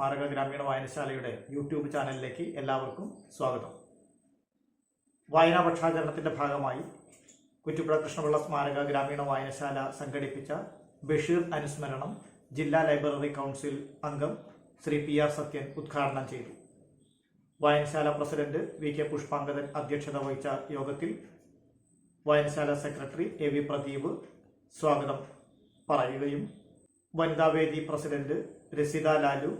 സ്മാരക ഗ്രാമീണ വായനശാലയുടെ യൂട്യൂബ് ചാനലിലേക്ക് എല്ലാവർക്കും സ്വാഗതം. വായനാ പക്ഷാചരണത്തിന്റെ ഭാഗമായി കുറ്റിപ്പുഴ കൃഷ്ണപിള്ള സ്മാരക ഗ്രാമീണ വായനശാല സംഘടിപ്പിച്ച ബഷീർ അനുസ്മരണം ജില്ലാ ലൈബ്രറി കൗൺസിൽ അംഗം ശ്രീ പി ആർ സത്യൻ ഉദ്ഘാടനം ചെയ്തു. വായനശാല പ്രസിഡന്റ് വി കെ പുഷ്പാങ്കദൻ അധ്യക്ഷത വഹിച്ച യോഗത്തിൽ വായനശാല സെക്രട്ടറി എ വി പ്രദീപ് സ്വാഗതം പറയുകയും വനിതാവേദി പ്രസിഡന്റ് രസിത ലാലു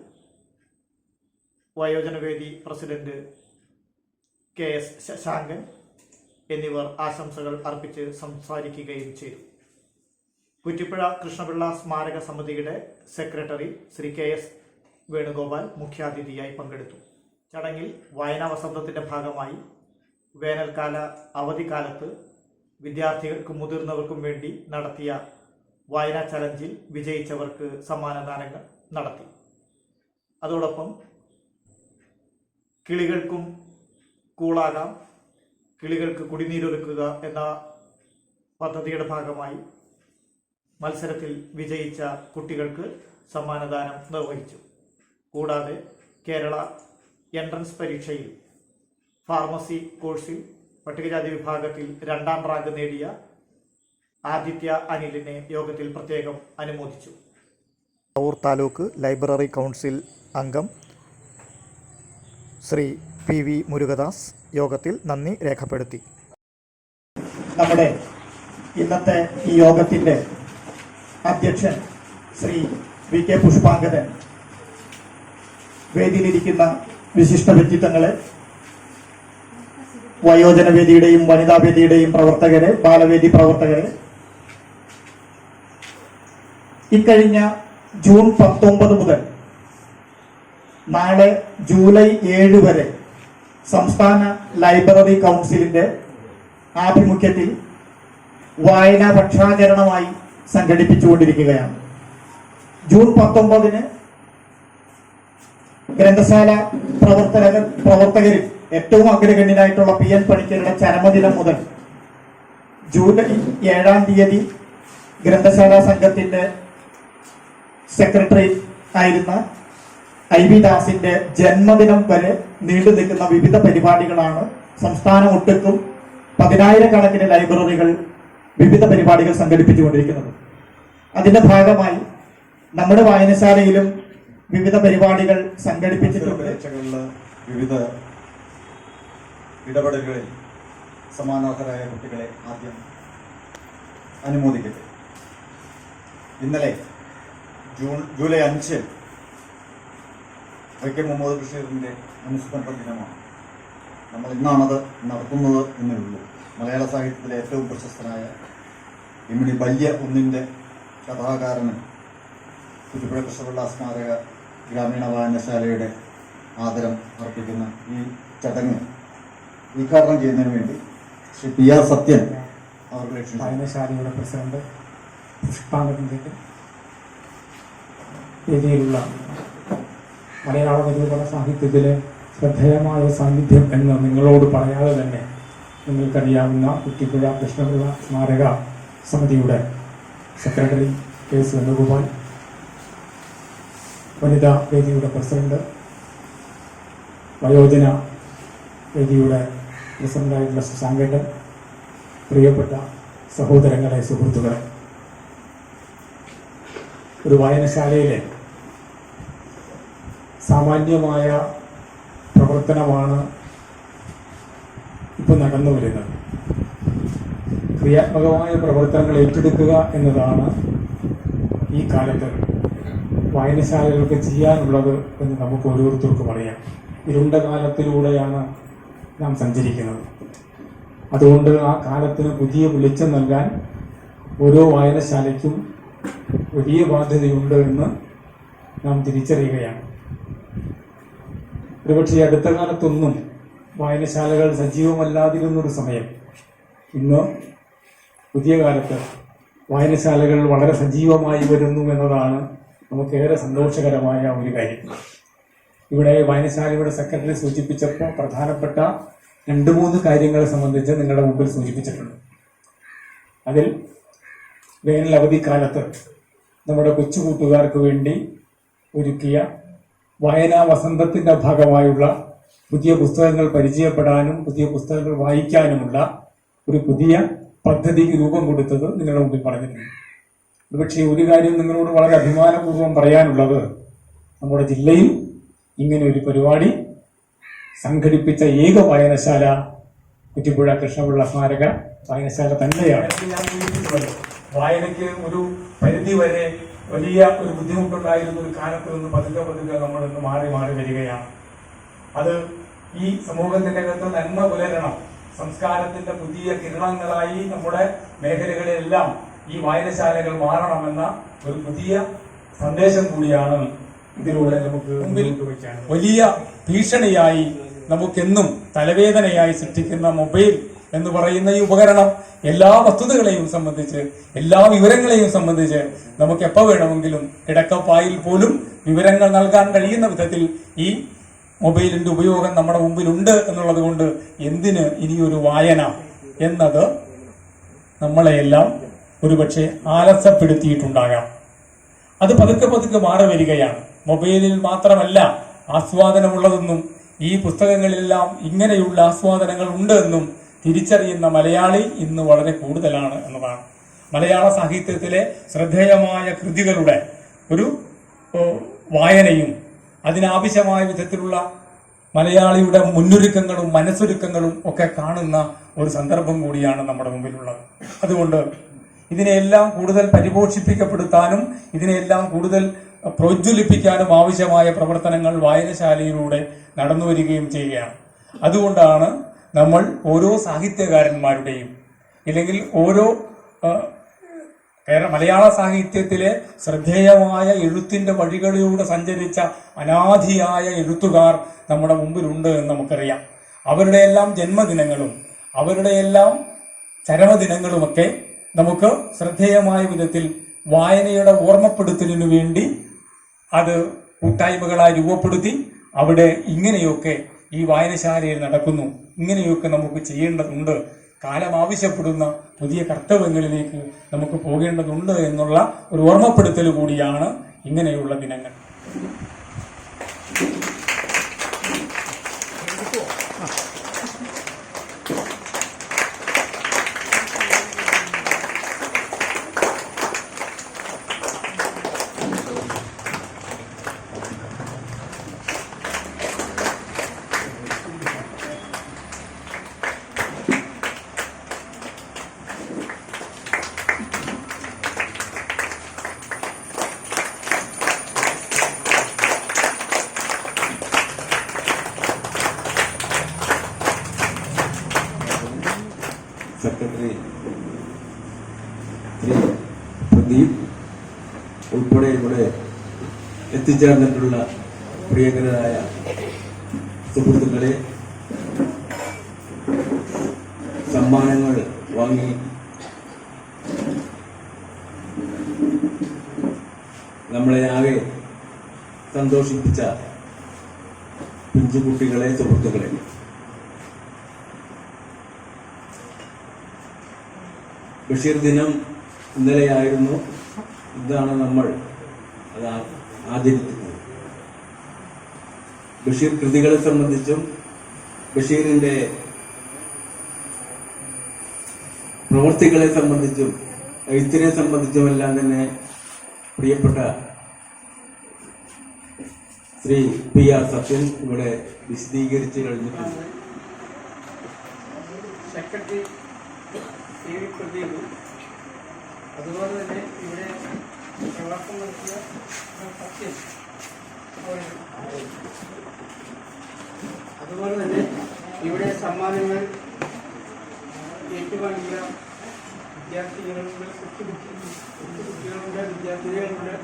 വയോജനവേദി പ്രസിഡന്റ് കെ എസ് ശശാങ്കൻ എന്നിവർ ആശംസകൾ അർപ്പിച്ച് സംസാരിക്കുകയും ചെയ്തു. കുറ്റിപ്പുഴ കൃഷ്ണപിള്ള സ്മാരക സമിതിയുടെ secretary Shri K S Venugopal മുഖ്യാതിഥിയായി പങ്കെടുത്തു. ചടങ്ങിൽ വായനാ വസന്തത്തിന്റെ ഭാഗമായി വേനൽക്കാല അവധിക്കാലത്ത് വിദ്യാർത്ഥികൾക്കും മുതിർന്നവർക്കും വേണ്ടി നടത്തിയ വായനാ ചലഞ്ചിൽ വിജയിച്ചവർക്ക് സമ്മാനദാനങ്ങൾ നടത്തി. അതോടൊപ്പം കിളികൾക്കും കൂളാകാം. കിളികൾക്ക് കുടിനീരൊരുക്കുക എന്ന പദ്ധതിയുടെ ഭാഗമായി മത്സരത്തിൽ വിജയിച്ച കുട്ടികൾക്ക് സമ്മാനദാനം നിർവഹിച്ചു. കൂടാതെ കേരള എൻട്രൻസ് പരീക്ഷയിൽ ഫാർമസി കോഴ്സിൽ പട്ടികജാതി വിഭാഗത്തിൽ രണ്ടാം റാങ്ക് നേടിയ ആദിത്യ അനിലിനെ യോഗത്തിൽ പ്രത്യേകം അനുമോദിച്ചു. ഊർ താലൂക്ക് ലൈബ്രറി കൗൺസിൽ അംഗം ശ്രീ പി വി മുരുകദാസ് യോഗത്തിൽ നന്ദി രേഖപ്പെടുത്തി. നമ്മുടെ ഇന്നത്തെ ഈ യോഗത്തിന്റെ അധ്യക്ഷൻ ശ്രീ വി കെ പുഷ്പാങ്കരൻ. വേദിയിലിരിക്കുന്ന വിശിഷ്ട വ്യക്തിത്വങ്ങളെ വയോജന വേദിയുടെയും വനിതാ വേദിയുടെയും പ്രവർത്തകരെ ബാലവേദി പ്രവർത്തകരെ. ഇക്കഴിഞ്ഞ ജൂൺ പത്തൊമ്പത് മുതൽ നാളെ ജൂലൈ ഏഴ് വരെ സംസ്ഥാന ലൈബ്രറി കൗൺസിലിന്റെ ആഭിമുഖ്യത്തിൽ വായനാ പക്ഷാചരണമായി സംഘടിപ്പിച്ചുകൊണ്ടിരിക്കുകയാണ്. ജൂൺ പത്തൊമ്പതിന് ഗ്രന്ഥശാല പ്രവർത്തകർ പ്രവർത്തകരിൽ ഏറ്റവും അഗ്രഗണ്യനായിട്ടുള്ള പി എൻ പണിക്കരുടെ ചരമദിനം മുതൽ ജൂലൈ ഏഴാം തീയതി ഗ്രന്ഥശാല സംഘത്തിന്റെ സെക്രട്ടറി ആയിരുന്ന ഐ വി ദാസിന്റെ ജന്മദിനം വരെ നീണ്ടു നിൽക്കുന്ന വിവിധ പരിപാടികളാണ് സംസ്ഥാനം ഒട്ടുക്കും പതിനായിരക്കണക്കിന് ലൈബ്രറികൾ വിവിധ പരിപാടികൾ സംഘടിപ്പിച്ചുകൊണ്ടിരിക്കുന്നത്. അതിന്റെ ഭാഗമായി നമ്മുടെ വായനശാലയിലും വിവിധ പരിപാടികൾ സംഘടിപ്പിച്ചിട്ടുണ്ട്. വിവിധ ഇടപെടലുകളിൽ സമാനാർഹരായ കുട്ടികളെ ആദ്യം അനുമോദിക്കട്ടെ. ഇന്നലെ ജൂൺ ജൂലൈ അഞ്ച് വൈക്കം മുഹമ്മദ് ബഷീറിന്റെ അനുസ്മരണ ദിനമാണ്. നമ്മൾ ഇന്നാണത് നടത്തുന്നത് എന്നേ ഉള്ളൂ. മലയാള സാഹിത്യത്തിലെ ഏറ്റവും പ്രശസ്തനായ ഇമ്മിണി വലിയ ഒന്നിന്റെ കഥാകാരനും കുറ്റിപ്പുഴ കൃഷ്ണപിള്ള സ്മാരക ഗ്രാമീണ വായനശാലയുടെ ആദരം അർപ്പിക്കുന്ന ഈ ചടങ്ങ് ഉദ്ഘാടനം ചെയ്യുന്നതിന് വേണ്ടി ശ്രീ പി ആർ സത്യൻ അവരുടെ വായനശാലയുടെ പ്രസിഡന്റ് പുഷ്പാങ്കത്തിന്റെ രീതിയിലുള്ള മലയാള നിരൂപണ സാഹിത്യത്തിലെ ശ്രദ്ധേയമായ സാന്നിധ്യം എന്ന് നിങ്ങളോട് പറയാതെ തന്നെ നിങ്ങൾക്കറിയാവുന്ന കുറ്റിപ്പുഴ കൃഷ്ണപിള്ള സ്മാരക സമിതിയുടെ സെക്രട്ടറി കെ വേണുഗോപാൽ വനിതാ വേദിയുടെ പ്രസിഡന്റ് വയോജന വേദിയുടെ പ്രസിഡന്റായിട്ടുള്ള ശശാങ്കേട്ടൻ പ്രിയപ്പെട്ട സഹോദരങ്ങളെ സുഹൃത്തുക്കളെ. ഒരു വായനശാലയിലെ സാമാന്യമായ പ്രവർത്തനമാണ് ഇപ്പോൾ നടന്നു വരുന്നത്. ക്രിയാത്മകമായ പ്രവർത്തനങ്ങൾ ഏറ്റെടുക്കുക എന്നതാണ് ഈ കാലത്ത് വായനശാലകൾക്ക് ചെയ്യാനുള്ളത് എന്ന് നമുക്ക് ഓരോരുത്തർക്കും അറിയാം. ഇരുണ്ട കാലത്തിലൂടെയാണ് നാം സഞ്ചരിക്കുന്നത്. അതുകൊണ്ട് ആ കാലത്തിന് പുതിയ വെളിച്ചം നൽകാൻ ഓരോ വായനശാലയ്ക്കും വലിയ ബാധ്യതയുണ്ട് എന്ന് നാം തിരിച്ചറിയുകയാണ്. ഒരുപക്ഷെ അടുത്ത കാലത്തൊന്നും വായനശാലകൾ സജീവമല്ലാതിരുന്നൊരു സമയം. ഇന്ന് പുതിയ കാലത്ത് വായനശാലകൾ വളരെ സജീവമായി വരുന്നു എന്നതാണ് നമുക്കേറെ സന്തോഷകരമായ ഒരു കാര്യം. ഇവിടെ വായനശാലയുടെ സെക്രട്ടറി സൂചിപ്പിച്ചപ്പോൾ പ്രധാനപ്പെട്ട രണ്ട് മൂന്ന് കാര്യങ്ങളെ സംബന്ധിച്ച് നിങ്ങളുടെ മുമ്പിൽ സൂചിപ്പിച്ചിട്ടുണ്ട്. അതിൽ വേനൽ അവധിക്കാലത്ത് നമ്മുടെ കൊച്ചു കൂട്ടുകാർക്ക് വേണ്ടി ഒരുക്കിയ വായനാ വസന്തത്തിന്റെ ഭാഗമായുള്ള പുതിയ പുസ്തകങ്ങൾ പരിചയപ്പെടാനും പുതിയ പുസ്തകങ്ങൾ വായിക്കാനുമുള്ള ഒരു പുതിയ പദ്ധതിക്ക് രൂപം കൊടുത്തത് നിങ്ങളുടെ മുമ്പിൽ പറഞ്ഞിട്ടുണ്ട്. ഒരുപക്ഷെ ഒരു കാര്യം നിങ്ങളോട് വളരെ അഭിമാനപൂർവം പറയാനുള്ളത് നമ്മുടെ ജില്ലയിൽ ഇങ്ങനെ ഒരു പരിപാടി സംഘടിപ്പിച്ച ഏക വായനശാല കുറ്റിപ്പുഴ കൃഷ്ണപിള്ള സ്മാരക വായനശാല തന്നെയാണ്. വായനയ്ക്ക് ഒരു പരിധി വരെ വലിയ ഒരു ബുദ്ധിമുട്ടുണ്ടായിരുന്ന ഒരു കാലത്ത് നിന്ന് പതുക്കെ പതുക്കെ നമ്മൾ ഇന്ന് മാറി മാറി വരികയാണ്. അത് ഈ സമൂഹത്തിന്റെ അകത്ത് നന്മ പുലരണം സംസ്കാരത്തിന്റെ പുതിയ കിരണങ്ങളായി നമ്മുടെ മേഖലകളിലെല്ലാം ഈ വായനശാലകൾ മാറണമെന്ന ഒരു പുതിയ സന്ദേശം കൂടിയാണ് ഇതിലൂടെ നമുക്ക് മുമ്പിൽ വലിയ ഭീഷണിയായി നമുക്കെന്നും തലവേദനയായി സൃഷ്ടിക്കുന്ന മൊബൈൽ എന്ന് പറയുന്ന ഈ ഉപകരണം എല്ലാ വസ്തുതകളെയും സംബന്ധിച്ച് എല്ലാ വിവരങ്ങളെയും സംബന്ധിച്ച് നമുക്ക് എപ്പോൾ വേണമെങ്കിലും കിടക്കപ്പായിൽ പോലും വിവരങ്ങൾ നൽകാൻ കഴിയുന്ന വിധത്തിൽ ഈ മൊബൈലിന്റെ ഉപയോഗം നമ്മുടെ മുമ്പിലുണ്ട് എന്നുള്ളത് കൊണ്ട് എന്തിന് ഇനിയൊരു വായന എന്നത് നമ്മളെയെല്ലാം ഒരുപക്ഷെ ആലസ്യപ്പെടുത്തിയിട്ടുണ്ടാകാം. അത് പതുക്കെ പതുക്കെ മാറി വരികയാണ്. മൊബൈലിൽ മാത്രമല്ല ആസ്വാദനമുള്ളതെന്നും ഈ പുസ്തകങ്ങളിലെല്ലാം ഇങ്ങനെയുള്ള ആസ്വാദനങ്ങൾ ഉണ്ട് എന്നും തിരിച്ചറിയുന്ന മലയാളി ഇന്ന് വളരെ കൂടുതലാണ് എന്നതാണ്. മലയാള സാഹിത്യത്തിലെ ശ്രദ്ധേയമായ കൃതികളുടെ ഒരു വായനയും അതിനാവശ്യമായ വിധത്തിലുള്ള മലയാളിയുടെ മുന്നൊരുക്കങ്ങളും മനസ്സൊരുക്കങ്ങളും ഒക്കെ കാണുന്ന ഒരു സന്ദർഭം കൂടിയാണ് നമ്മുടെ മുമ്പിലുള്ളത്. അതുകൊണ്ട് ഇതിനെയെല്ലാം കൂടുതൽ പരിപോഷിപ്പിക്കപ്പെടുത്താനും ഇതിനെയെല്ലാം കൂടുതൽ പ്രോജ്വലിപ്പിക്കാനും ആവശ്യമായ പ്രവർത്തനങ്ങൾ വായനശാലയിലൂടെ നടന്നു വരികയും ചെയ്യുകയാണ്. അതുകൊണ്ടാണ് നമ്മൾ ഓരോ സാഹിത്യകാരന്മാരുടെയും അല്ലെങ്കിൽ ഓരോ മലയാള സാഹിത്യത്തിലെ ശ്രദ്ധേയമായ എഴുത്തിന്റെ വഴികളിലൂടെ സഞ്ചരിച്ച അനാധിയായ എഴുത്തുകാർ നമ്മുടെ മുമ്പിലുണ്ട് എന്ന് നമുക്കറിയാം. അവരുടെയെല്ലാം ജന്മദിനങ്ങളും അവരുടെയെല്ലാം ചരമദിനങ്ങളുമൊക്കെ നമുക്ക് ശ്രദ്ധേയമായ വിധത്തിൽ വായനയുടെ ഓർമ്മപ്പെടുത്തലിനു വേണ്ടി അത് കൂട്ടായ്മകളായി രൂപപ്പെടുത്തി അവിടെ ഇങ്ങനെയൊക്കെ ഈ വായനശാലയിൽ നടക്കുന്നു. ഇങ്ങനെയൊക്കെ നമുക്ക് ചെയ്യേണ്ടതുണ്ട്. കാലം ആവശ്യപ്പെടുന്ന പുതിയ കർത്തവ്യങ്ങളിലേക്ക് നമുക്ക് പോകേണ്ടതുണ്ട് എന്നുള്ള ഒരു ഓർമ്മപ്പെടുത്തൽ കൂടിയാണ് ഇങ്ങനെയുള്ള ദിനങ്ങൾ. പ്രദീപ് ഉൾപ്പെടെ ഇവിടെ എത്തിച്ചേർന്നിട്ടുള്ള പ്രിയങ്കരായ സുഹൃത്തുക്കളെ സമ്മാനങ്ങൾ വാങ്ങി നമ്മളെ ആകെ സന്തോഷിപ്പിച്ച പിഞ്ചുകുട്ടികളെ സുഹൃത്തുക്കളെ. ബഷീർ ദിനം ഇന്നലെയായിരുന്നു. ഇതാണ് നമ്മൾ. അത് ആചരിക്കുന്നത്. ബഷീർ കൃതികളെ സംബന്ധിച്ചും ബഷീറിന്റെ പ്രവൃത്തികളെ സംബന്ധിച്ചും എഴുത്തിനെ സംബന്ധിച്ചും എല്ലാം തന്നെ പ്രിയപ്പെട്ട ശ്രീ പി ആർ സത്യൻ ഇവിടെ വിശദീകരിച്ചു കഴിഞ്ഞിട്ടുണ്ട്. സെക്രട്ടറി അതുപോലെ തന്നെ ഇവിടെ പ്രവർത്തനം നടത്തിയ സത്യം. അതുപോലെ തന്നെ ഇവിടെ സമ്മാനങ്ങൾ ഏറ്റുവാങ്ങിയ വിദ്യാർത്ഥികളുടെ കുട്ടികളുടെ വിദ്യാർത്ഥികളുടെ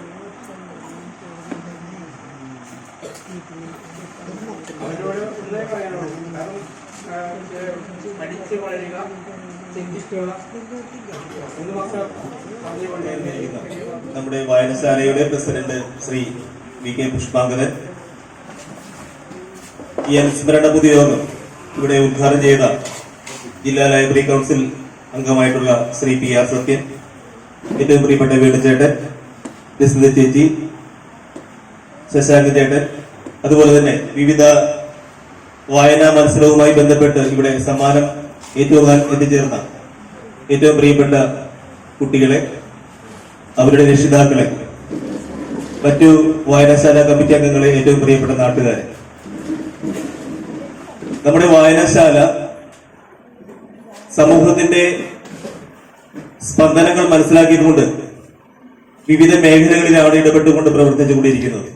അവരോട് ഒന്നേ പറയാനുള്ളൂ. കാരണം പഠിച്ച് വളരുക നമ്മുടെ വായനശാലയുടെ president Shri V K Pushpangaran. ഈ അനുസ്മരണ പൊതുയോഗം ഇവിടെ ഉദ്ഘാടനം ചെയ്ത ജില്ലാ ലൈബ്രറി കൗൺസിൽ അംഗമായിട്ടുള്ള ശ്രീ പി ആർ സത്യൻ ഏറ്റവും പ്രിയപ്പെട്ട വീടുചേട്ടൻ ജസ്മിത ചേച്ചി ശശാങ്ക് ചേട്ടൻ അതുപോലെ തന്നെ വിവിധ വായനാ മത്സരവുമായി ബന്ധപ്പെട്ട് ഇവിടെ സമ്മാനം ഏറ്റുവാങ്ങാൻ എത്തിച്ചേർന്ന ഏറ്റവും പ്രിയപ്പെട്ട കുട്ടികളെ അവരുടെ രക്ഷിതാക്കളെ മറ്റു വായനശാല കമ്മിറ്റി അംഗങ്ങളെ ഏറ്റവും പ്രിയപ്പെട്ട നാട്ടുകാരെ. നമ്മുടെ വായനശാല സമൂഹത്തിന്റെ സ്പന്ദനങ്ങൾ മനസ്സിലാക്കിക്കൊണ്ട് വിവിധ മേഖലകളിൽ മേഖലകളിലാണ് ഇടപെട്ടുകൊണ്ട് പ്രവർത്തിച്ചുകൊണ്ടിരിക്കുന്നത്.